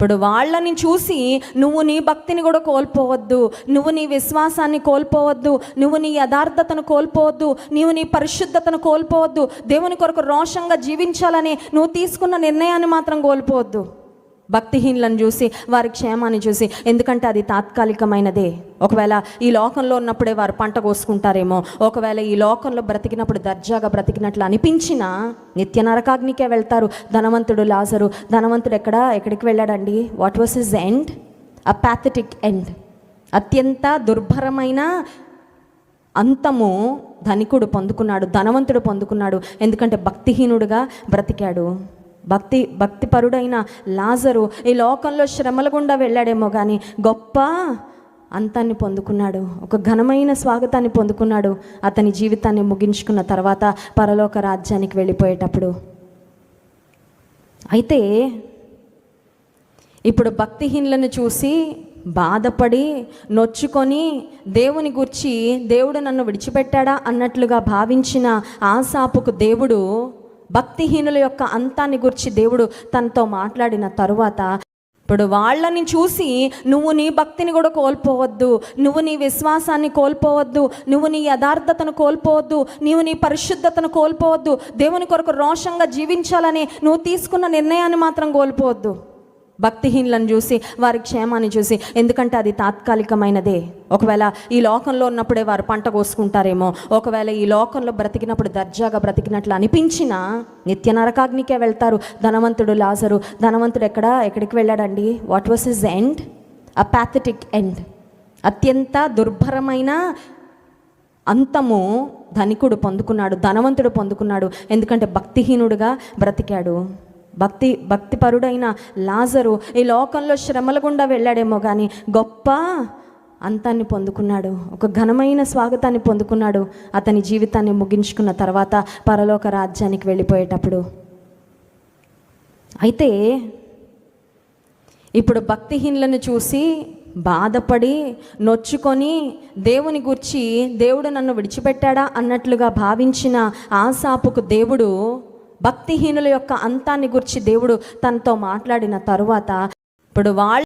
ఇప్పుడు వాళ్ళని చూసి నువ్వు నీ భక్తిని కూడా కోల్పోవద్దు నువ్వు నీ విశ్వాసాన్ని కోల్పోవద్దు నువ్వు నీ యథార్థతను కోల్పోవద్దు నీవు నీ పరిశుద్ధతను కోల్పోవద్దు దేవుని కొరకు రోషంగా జీవించాలని నువ్వు తీసుకున్న నిర్ణయాన్ని మాత్రం కోల్పోవద్దు. భక్తిహీనులను చూసి వారి క్షేమాన్ని చూసి ఎందుకంటే అది తాత్కాలికమైనదే. ఒకవేళ ఈ లోకంలో ఉన్నప్పుడే వారు పంట కోసుకుంటారేమో ఒకవేళ ఈ లోకంలో బ్రతికినప్పుడు దర్జాగా బ్రతికినట్లు అనిపించినా నిత్య నరకాగ్నికే వెళ్తారు. ధనవంతుడు లాజరు ధనవంతుడు ఎక్కడ? ఎక్కడికి వెళ్ళాడండి? What was his end a pathetic end అత్యంత దుర్భరమైన అంతము ధనికుడు పొందుకున్నాడు ధనవంతుడు పొందుకున్నాడు ఎందుకంటే భక్తిహీనుడుగా బ్రతికాడు. భక్తి భక్తిపరుడైన లాజరు ఈ లోకంలో శ్రమల గుండా వెళ్ళాడేమో కానీ గొప్ప అంతాన్ని పొందుకున్నాడు. ఒక ఘనమైన స్వాగతాన్ని పొందుకున్నాడు. అతని జీవితాన్ని ముగించుకున్న తర్వాత పరలోక రాజ్యానికి వెళ్ళిపోయేటప్పుడు. అయితే ఇప్పుడు భక్తిహీనులను చూసి బాధపడి నొచ్చుకొని దేవుని గుర్చి దేవుడు నన్ను విడిచిపెట్టాడా అన్నట్లుగా భావించిన ఆశాపుకు దేవుడు భక్తిహీనుల యొక్క అంతాన్ని గురించి దేవుడు తనతో మాట్లాడిన తరువాత ఇప్పుడు వాళ్ళని చూసి నువ్వు నీ భక్తిని కూడా కోల్పోవద్దు నువ్వు నీ విశ్వాసాన్ని కోల్పోవద్దు నువ్వు నీ యథార్థతను కోల్పోవద్దు నీవు నీ పరిశుద్ధతను కోల్పోవద్దు దేవుని కొరకు రోషంగా జీవించాలని నువ్వు తీసుకున్న నిర్ణయాన్ని మాత్రం కోల్పోవద్దు. భక్తిహీనులను చూసి వారి క్షేమాన్ని చూసి ఎందుకంటే అది తాత్కాలికమైనదే. ఒకవేళ ఈ లోకంలో ఉన్నప్పుడే వారు పంట కోసుకుంటారేమో ఒకవేళ ఈ లోకంలో బ్రతికినప్పుడు దర్జాగా బ్రతికినట్లు అనిపించినా నిత్య నరకాగ్నికే వెళ్తారు. ధనవంతుడు లాజరు ధనవంతుడు ఎక్కడ? ఎక్కడికి వెళ్ళాడండి? What was his end a pathetic end అత్యంత దుర్భరమైన అంతము ధనికుడు పొందుకున్నాడు ధనవంతుడు పొందుకున్నాడు ఎందుకంటే భక్తిహీనుడుగా బ్రతికాడు. భక్తి భక్తిపరుడైన లాజరు ఈ లోకంలో శ్రమల గుండా వెళ్ళాడేమో కానీ గొప్ప అంతాన్ని పొందుకున్నాడు. ఒక ఘనమైన స్వాగతాన్ని పొందుకున్నాడు. అతని జీవితాన్ని ముగించుకున్న తర్వాత పరలోక రాజ్యానికి వెళ్ళిపోయేటప్పుడు. అయితే ఇప్పుడు భక్తిహీనులను చూసి బాధపడి నొచ్చుకొని దేవుని గుర్చి దేవుడు నన్ను విడిచిపెట్టాడా అన్నట్లుగా భావించిన ఆశాపుకు దేవుడు భక్తిహీనుల యొక్క అంతాన్ని గురించి దేవుడు తనతో మాట్లాడిన తరువాత ఇప్పుడు వాళ్ళ